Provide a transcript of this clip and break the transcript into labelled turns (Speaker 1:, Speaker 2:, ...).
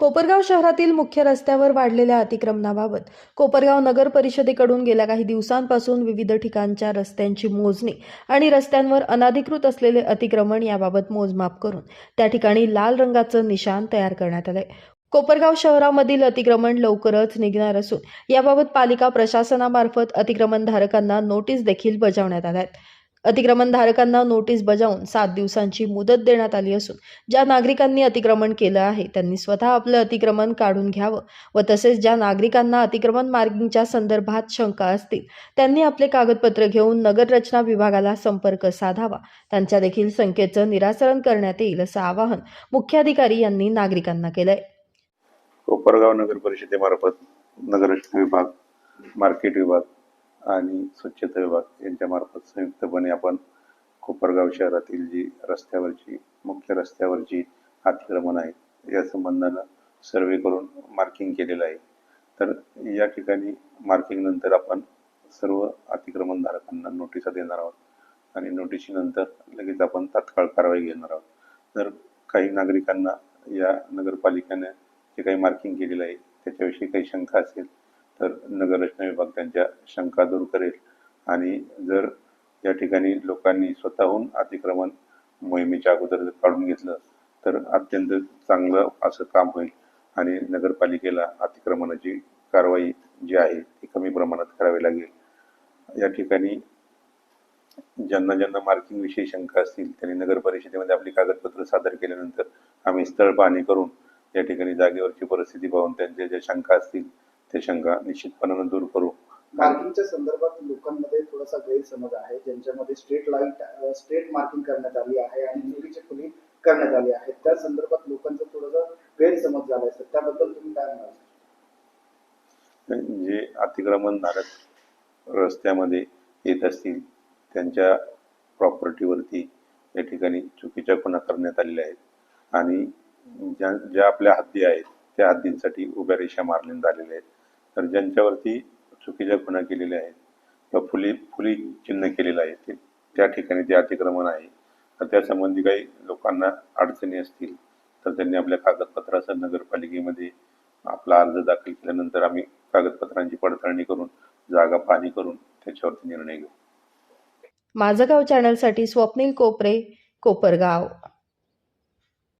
Speaker 1: कोपरगाव शहरातील मुख्य रस्त्यावर वाढलेल्या अतिक्रमणाबाबत कोपरगाव नगर परिषदेकडून गेल्या काही दिवसांपासून विविध ठिकाणच्या रस्त्यांची मोजणी आणि रस्त्यांवर अनाधिकृत असलेले अतिक्रमण याबाबत मोजमाप करून त्या ठिकाणी लाल रंगाचं निशाण तयार करण्यात आलंय. कोपरगाव शहरामधील अतिक्रमण लवकरच निघणार असून याबाबत पालिका प्रशासनामार्फत अतिक्रमणधारकांना नोटीस देखील बजावण्यात आल्या आहेत अतिक्रमणधारकांना नोटीस बजावून सात दिवसांची मुदत देण्यात आली असून ज्या नागरिकांनी अतिक्रमण केलं आहे त्यांनी स्वतः आपलं अतिक्रमण काढून घ्यावं व तसेच ज्या नागरिकांना अतिक्रमण मार्गिंगच्या संदर्भात शंका असतील त्यांनी आपले कागदपत्र घेऊन नगररचना विभागाला संपर्क साधावा. त्यांच्या देखील संख्येचं निराकरण करण्यात येईल असं आवाहन मुख्याधिकारी यांनी नागरिकांना केलंय.
Speaker 2: कोपरगाव नगर परिषदेमार्फत नगररचना विभाग मार्केट विभाग आणि स्वच्छता विभाग यांच्यामार्फत संयुक्तपणे आपण कोपरगाव शहरातील जी रस्त्यावरची मुख्य रस्त्यावरची अतिक्रमण आहेत या संबंधानं सर्वे करून मार्किंग केलेलं आहे. तर या ठिकाणी मार्किंग नंतर आपण सर्व अतिक्रमणधारकांना नोटिसा देणार आहोत आणि नोटिशीनंतर लगेच आपण तात्काळ कारवाई घेणार आहोत. जर काही नागरिकांना या नगरपालिकेने जे काही मार्किंग केलेलं आहे त्याच्याविषयी काही शंका असेल तर नगर रचना विभाग त्यांच्या शंका दूर करेल. आणि जर या ठिकाणी लोकांनी स्वतःहून अतिक्रमण मोहिमेच्या अगोदर जर काढून घेतलं तर अत्यंत चांगलं असं काम होईल. आणि नगरपालिकेला अतिक्रमणाची कारवाई जी आहे ती कमी प्रमाणात करावी लागेल. या ठिकाणी ज्यांना ज्यांना मार्किंग विषयी शंका असतील त्यांनी नगर परिषदेमध्ये आपली कागदपत्र सादर केल्यानंतर आम्ही स्थळ पाहणी करून या ठिकाणी जागेवरची परिस्थिती पाहून त्यांच्या ज्या शंका असतील त्या शंका निश्चितपणानं दूर करू.
Speaker 3: मार्किंगच्या संदर्भात लोकांमध्ये थोडासा गैरसमज आहे. ज्यांच्यामध्ये स्ट्रेट लाइट स्ट्रेट मार्किंग करण्यात आली आहे आणि चुकीची खुली करण्यात आली आहे. त्या संदर्भात लोकांचा थोडासा गैरसमज झाला आहे त्याबद्दल तुम्ही काय म्हणाल?
Speaker 2: जे अतिक्रमणधारक रस्त्यामध्ये येत असतील त्यांच्या प्रॉपर्टीवरती या ठिकाणी चुकीच्या खुणा करण्यात आलेल्या आहेत. आणि ज्या ज्या आपल्या हद्दी आहेत त्या हद्दींसाठी उभ्या रेषा मारल्या झालेल्या आहेत. तर ज्यांच्यावरती चुकीच्या खुणा केलेल्या आहेत किंवा फुली फुली चिन्ह केलेलं आहे ते त्या ठिकाणी ते अतिक्रमण आहे. तर त्यासंबंधी काही लोकांना अडचणी असतील तर त्यांनी आपल्या कागदपत्रासह नगरपालिकेमध्ये आपला अर्ज दाखल केल्यानंतर आम्ही कागदपत्रांची पडताळणी करून जागा पाहणी करून त्याच्यावरती निर्णय घेऊ.
Speaker 1: माझं गाव चॅनलसाठी स्वप्नील कोपरे कोपरगाव.